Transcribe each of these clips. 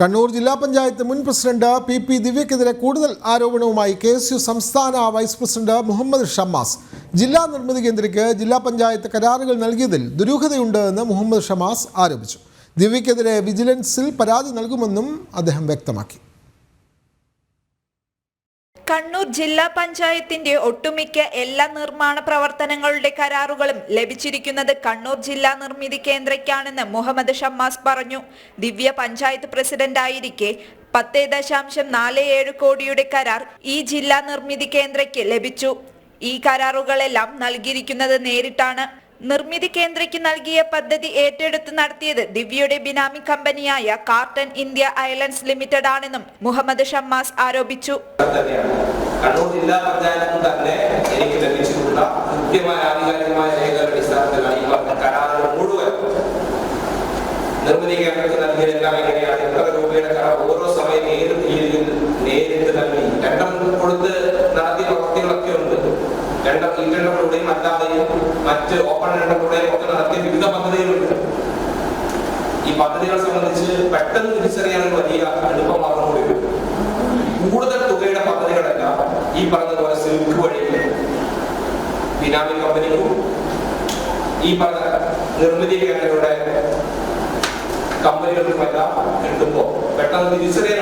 കണ്ണൂർ ജില്ലാ പഞ്ചായത്ത് മുൻ president P P ദിവ്യക്കെതിരെ കൂടുതൽ ആരോപണവുമായി കെ എസ് യു സംസ്ഥാന വൈസ് പ്രസിഡന്റ് മുഹമ്മദ് ഷമാസ് ജില്ലാ നിർമ്മിതി കേന്ദ്രയ്ക്ക് ജില്ലാ പഞ്ചായത്ത് കരാറുകൾ നൽകിയതിൽ ദുരൂഹതയുണ്ട് എന്ന് മുഹമ്മദ് ഷമാസ് ആരോപിച്ചു. ദിവ്യക്കെതിരെ വിജിലൻസിൽ പരാതി നൽകുമെന്നും അദ്ദേഹം വ്യക്തമാക്കി. കണ്ണൂർ ജില്ലാ പഞ്ചായത്തിന്റെ ഒട്ടുമിക്ക എല്ലാ നിർമ്മാണ പ്രവർത്തനങ്ങളുടെ കരാറുകളും ലഭിച്ചിരിക്കുന്നത് കണ്ണൂർ ജില്ലാ നിർമ്മിതി കേന്ദ്രയ്ക്കാണെന്ന് മുഹമ്മദ് ഷമ്മാസ് പറഞ്ഞു. ദിവ്യ പഞ്ചായത്ത് പ്രസിഡന്റായിരിക്കെ പത്ത് ദശാംശം നാല് ഏഴ് കോടിയുടെ കരാർ ഈ ജില്ലാ നിർമ്മിതി കേന്ദ്രയ്ക്ക് ലഭിച്ചു. ഈ കരാറുകളെല്ലാം നൽകിയിരിക്കുന്നത് നേരിട്ടാണ്. നിർമ്മിതി കേന്ദ്രയ്ക്ക് നൽകിയ പദ്ധതി ഏറ്റെടുത്ത് നടത്തിയത് ദിവ്യയുടെ ബിനാമി കമ്പനിയായ കാർട്ടൺ ഇന്ത്യ ഐലൻഡ്സ് ലിമിറ്റഡ് ആണെന്നും മുഹമ്മദ് ഷമ്മാസ് ആരോപിച്ചു. കണ്ണൂർ ജില്ലാ പഞ്ചായത്തും തന്നെ എനിക്ക് ലഭിച്ചിട്ടുള്ള കൃത്യമായ ആധികാരികമായ രേഖകളുടെ അടിസ്ഥാനത്തിലാണ് ഈ പറഞ്ഞ കരാറുകൾ മുഴുവൻ നിർമ്മിതി കേന്ദ്രത്തിൽ നൽകിയതെല്ലാം എങ്ങനെയാണ്? എത്ര രൂപയുടെ കരാർ? ഓരോ സമയം ഏത് തീയതിയിൽ നേരിട്ട് നൽകി? ടെണ്ടർ കൊടുത്ത് നടത്തിയ പ്രവൃത്തികളൊക്കെ ഉണ്ട്. ടെണ്ടർ ഈ ടെണ്ടറിലൂടെയും അല്ലാതെയും മറ്റ് ഓപ്പൺ ടെണ്ടറിലൂടെയും ഒക്കെ നടത്തിയ വിവിധ പദ്ധതികളുണ്ട്. ഈ പദ്ധതികളെ സംബന്ധിച്ച് പെട്ടെന്ന് തിരിച്ചറിയാൻ ഒരു വലിയ എളുപ്പമാർഗം കൂടി കൂടുതൽ തുകയുടെ പദ്ധതികളല്ല ഈ പറഞ്ഞതുപോലെ സിൽക്ക് വഴി ബിനാമി കമ്പനിക്കും ഈ പറഞ്ഞ നിർമ്മിതി കേന്ദ്രങ്ങളുടെ കമ്പനികൾക്കുമെല്ലാം കിട്ടുമ്പോൾ പെട്ടെന്ന് തിരിച്ചറിയാൻ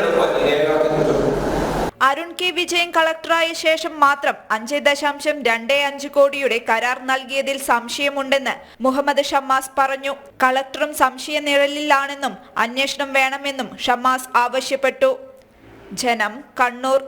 അരുൺ കെ. വിജയൻ കളക്ടറായ ശേഷം മാത്രം അഞ്ച് ദശാംശം രണ്ട് അഞ്ച് കോടിയുടെ കരാർ നൽകിയതിൽ സംശയമുണ്ടെന്ന് മുഹമ്മദ് ഷമ്മാസ് പറഞ്ഞു. കളക്ടറും സംശയ നിഴലിലാണെന്നും അന്വേഷണം വേണമെന്നും ഷമ്മാസ് ആവശ്യപ്പെട്ടു. ജനം കണ്ണൂർ.